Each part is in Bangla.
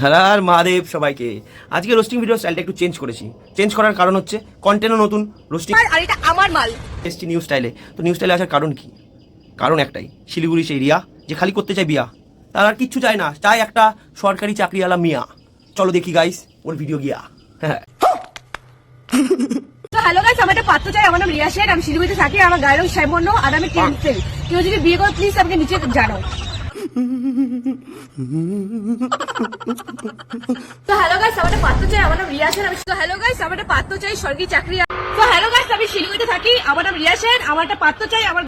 আর মহাদেব সবাইকে। আজকে রোস্টিং ভিডিও স্টাইলটা একটু চেঞ্জ করেছি। চেঞ্জ করার কারণ হচ্ছে কন্টেন্টও নতুন রোস্টিং আর এটা আমার মাল। এসছি নিউ স্টাইলে তো নিউ স্টাইলে আসার কারণ কি? কারণ একটাই শিলিগুড়ি সেই রিয়া যে খালি করতে চায় বিয়া। তার আর কিচ্ছু চায় না চায় একটা সরকারি চাকরিওয়ালা মিয়া। চলো দেখি গাইস ওর ভিডিও গিয়া। হ্যাঁ। হ্যালো গাইস আমার একটা পাত্র চাই আমার নাম রিয়া শেখ আমি শিলিগুড়িতে থাকি আমার গায়ের শ্যামবর্ণ আর আমি কেউ যদি বিয়ে করো প্লিজ আমাকে নিচে জানাও। তো হ্যালো গাইস একটা চাই আমার আমি তো হ্যালো গাইস আমার একটা চাই সরকারি চাকরি তো হ্যালো গাইস আমি শিলিগুড়িতে থাকি, আমার একটা চাই, আমার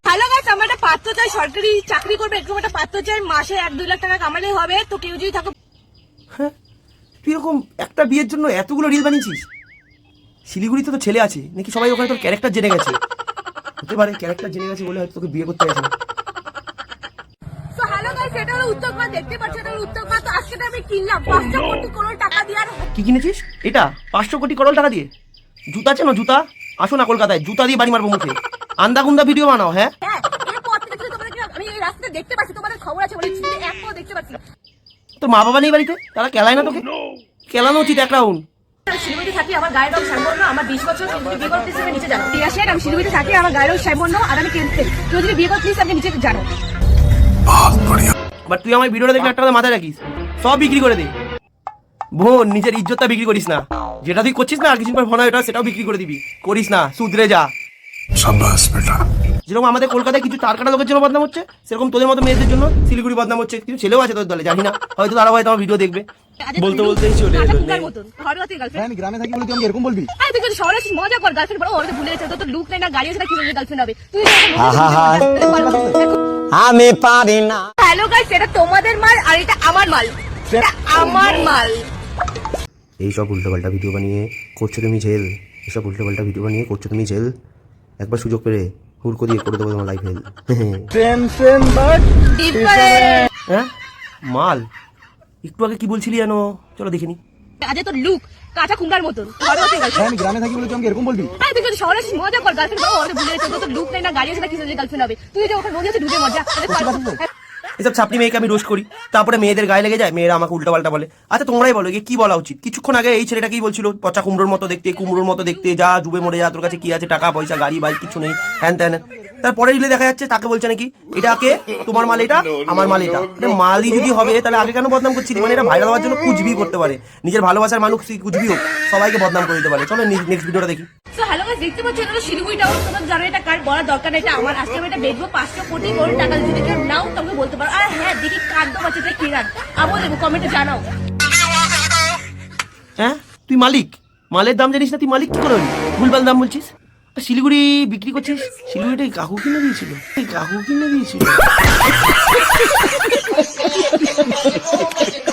একটা চাই, সরকারি চাকরি করবে, একটা পাত্র চাই, মাসে এক লাখ টাকা হবে, তো কেউ যদি হ্যাঁ তুই এরকম একটা বিয়ের জন্য এতগুলো রিল বানিয়েছিস? শিলিগুড়িতে তো ছেলে আছে, নাকি সবাই ওখানে তোর ক্যারেক্টার জেনে গেছে? হতে পারে ক্যারেক্টার জেনে গেছে বলে হয়তো তোকে বিয়ে করতে গেছে। গাইস এটা হলো উত্তরপাড়া দেখতে পাচ্ছ এটা হলো উত্তরপাড়া তো আজকে আমি কিনলাম। পাঁচশো কোটি করোড় টাকা দিয়ে আর কি কিনেছিস? এটা? পাঁচশো কোটি করোল টাকা দিয়ে? জুতা চেনো জুতা? আসো না কলকাতায় জুতা দিয়ে বাড়ি মারবো মুখে। আন্দা গুন্দা ভিডিও বানাও হ্যাঁ? হ্যাঁ এরপর থেকে কিন্তু আমি এই রাস্তাতে দেখতে পাচ্ছি তোমাদের খবর আছে বলে ছুটে দেখতে পাচ্ছি। তোর মা বাবা নেই বাড়িতে? তারা কেলায় না তোকে? কেলানো উচিত এক রাউন্ড। শিলিগুড়িতে থাকি আমার গায়ের রং শ্যামবর্ণ আমার বিশ বছর কেউ যদি বিয়ে করতে নিচে জানো। ঠিক আছে আমি শিলিগুড়িতে থাকি আমার গায়ের রং শ্যামবর্ণ আর আমি টেন্থেল কেউ যদি বিয়ে করতে নিচে জানো। বাট তুই আমার ভিডিওটা দেখে একটা মাথায় রাখিস। সব বিক্রি করে দে। বোন নিজের ইজ্জতটা বিক্রি করিস না। যেটা তুই করছিস না আর কিছুদিন পর ভনা এটা সেটাও বিক্রি করে দিবি। করিস না সুদরে যা। সাবাস বেটা। যেরকম আমাদের কলকাতায় কিছু টারকাটা লোকের জন্য বদনাম হচ্ছে সেরকম তোদের মতো মেয়েদের জন্য শিলিগুড়ি বদনাম হচ্ছে। কিছু ছেলেও আছে তোদের দলে জানি না। হয়তো তারা হয়তো আমার ভিডিও দেখবে। আচ্ছা, বলতে বলতে চলে এলো হ্যাঁ, আমি গ্রামে থাকি বলে তুই এরকম বলবি? আরে তুই যদি শহরে আসিস মজা কর গার্লফ্রেন্ড বড় ওরে ভুলে গেছে তোর লুক নেই না গাড়ি আছে না কি গার্লফ্রেন্ড হবে। তুই আমি পারি না। হ্যালো গাইস এটা তোমাদের মাল আর এটা আমার মাল। এটা আমার মাল। এইসব উল্টোপাল্টা ভিডিও বানিয়ে করছ তুমি জেল। এইসব উল্টোপাল্টা ভিডিও বানিয়ে করছ তুমি জেল। একবার সুযোগ পেলে হুড়কো দিয়ে করে দেবো তোমার লাইফ হেল বাট ডিফারেন্ট হ্যাঁ? মাল। একটু আগে কি বলছিলি জানো? চলো দেখে আজ তোর লুক কাঁচা কুমড়ার মতন। আমি গ্রামে থাকি বলে তুই আমাকে এরকম বলবি? তুই যদি শহরে আসিস মজা কর গার্লফ্রেন্ড বড় ওরা ভুলে গেছে তোর তো লুক নেই না গাড়ি আছে না কি গার্লফ্রেন্ড হবে? তুই যে ওখানে নদী আছে ডুবে মজা আরে পারব। এসব ছাপড়ি মেয়েকে আমি রোজ করি তারপরে মেয়েদের গায়ে লেগে যায় মেয়েরা আমাকে উল্টো পাল্টা বলে। আচ্ছা তোমরাই বলো কি বলা উচিত? কিছুক্ষণ আগে এই ছেলেটা কি বলছিল পচা কুমড়োর মতো দেখতে কুমড়োর মতো দেখতে যা ডুবে মরে যা তোর কাছে কি আছে টাকা পয়সা গাড়ি বাইক কিছু নেই হ্যান ত্যান। তারপরে রিলে দেখা যাচ্ছে তাকে বলছে নাকি এটাকে তোমার মাল এটা? আমার মাল এটা? এটা মালই যদি হবে তাহলে আগে কেন বদনাম করছিলি? মানে এটা ভাইরাল হওয়ার জন্য কুচবি করতে পারে। নিজের ভালোবাসার মানুষ কুচবি হোক সবাইকে বদনাম করে দিতে পারে। চলো নেক্সট ভিডিওটা দেখি। তো হ্যালো দেখতে পাচ্ছ এটা শিলিগুড়ি টাউন তোমার জানো এটা কার বলার দরকার এটা আমার আজকে আমি এটা বেচবো পাঁচশো কোটি কোটি টাকা যদি কেউ নাও তোমাকে বলতে পারো। আর হ্যাঁ দেখি কার দম আছে এটা কিরান আমিও দেবো কমেন্টে জানাও। হ্যাঁ? তুই মালিক? মালের দাম জানিস না তুই মালিক কি করে হলি? ভুলভাল দাম বলছিস? শিলিগুড়ি বিক্রি করছিস? শিলিগুড়িটা কাকু কিনে দিয়েছিল? এই কাকু কিনে দিয়েছিল।